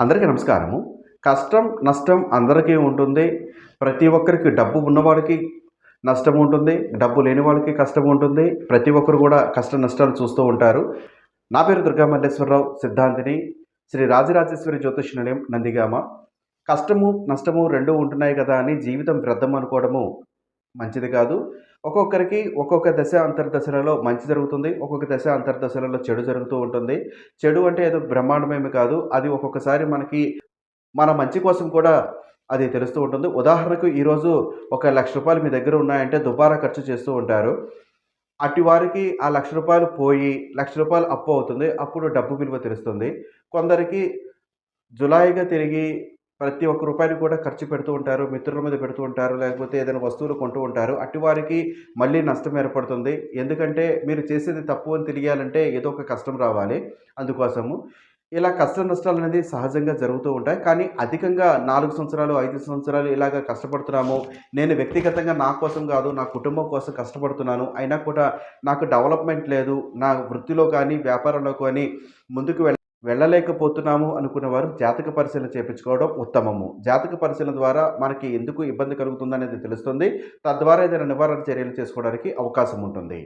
అందరికీ నమస్కారము. కష్టం నష్టం అందరికీ ఉంటుంది. ప్రతి ఒక్కరికి డబ్బు ఉన్నవాడికి నష్టం ఉంటుంది. డబ్బు లేని వాళ్ళకి కష్టం ఉంటుంది. ప్రతి ఒక్కరు కూడా కష్ట నష్టాలు చూస్తూ ఉంటారు. నా పేరు దుర్గా మల్లేశ్వరరావు సిద్ధాంతిని. శ్రీ రాజరాజేశ్వరి జ్యోతిష్ నిలయం నందిగామ. కష్టము నష్టము రెండూ ఉంటున్నాయి కదా అని జీవితం వ్యర్థం అనుకోవడము మంచిది కాదు. ఒక్కొక్కరికి ఒక్కొక్క దశ అంతర్దశలలో మంచి జరుగుతుంది ఒక్కొక్క దశ అంతర్దశలలో చెడు జరుగుతూ ఉంటుంది. చెడు అంటే ఏదో బ్రహ్మాండమేమి కాదు. అది ఒక్కొక్కసారి మనకి మన మంచి కోసం కూడా అది తెలుస్తూ ఉంటుంది. ఉదాహరణకు ఈరోజు ఒక లక్ష రూపాయలు మీ దగ్గర ఉన్నాయంటే దుబారా ఖర్చు చేస్తూ ఉంటారు. అటు వారికి ఆ లక్ష రూపాయలు పోయి లక్ష రూపాయలు అప్పు అవుతుంది. అప్పుడు డబ్బు విలువ తెలుస్తుంది. కొందరికి జులాయిగా తిరిగి ప్రతి ఒక్క రూపాయిని కూడా ఖర్చు పెడుతూ ఉంటారు మిత్రుల మీద పెడుతూ ఉంటారు లేకపోతే ఏదైనా వస్తువులు కొంటూ ఉంటారు. అట్టి వారికి మళ్ళీ నష్టం ఏర్పడుతుంది. ఎందుకంటే మీరు చేసేది తప్పు అని తెలియాలంటే ఏదో ఒక కష్టం రావాలి. అందుకోసము ఇలా కష్ట నష్టాలు అనేది సహజంగా జరుగుతూ ఉంటాయి. కానీ అధికంగా నాలుగు సంవత్సరాలు ఐదు సంవత్సరాలు ఇలాగ కష్టపడుతున్నాము. నేను వ్యక్తిగతంగా నా కోసం కాదు నా కుటుంబం కోసం కష్టపడుతున్నాను. అయినా కూడా నాకు డెవలప్మెంట్ లేదు. నా వృత్తిలో కానీ వ్యాపారంలో కానీ ముందుకు వెళ్ళ వెళ్ళలేకపోతున్నాము అనుకున్న వారు జాతక పరిశీలన చేయించుకోవడం ఉత్తమము. జాతక పరిశీలన ద్వారా మనకి ఎందుకు ఇబ్బంది కలుగుతుందనేది తెలుస్తుంది. తద్వారా ఏదైనా నివారణ చర్యలు చేసుకోవడానికి అవకాశం ఉంటుంది.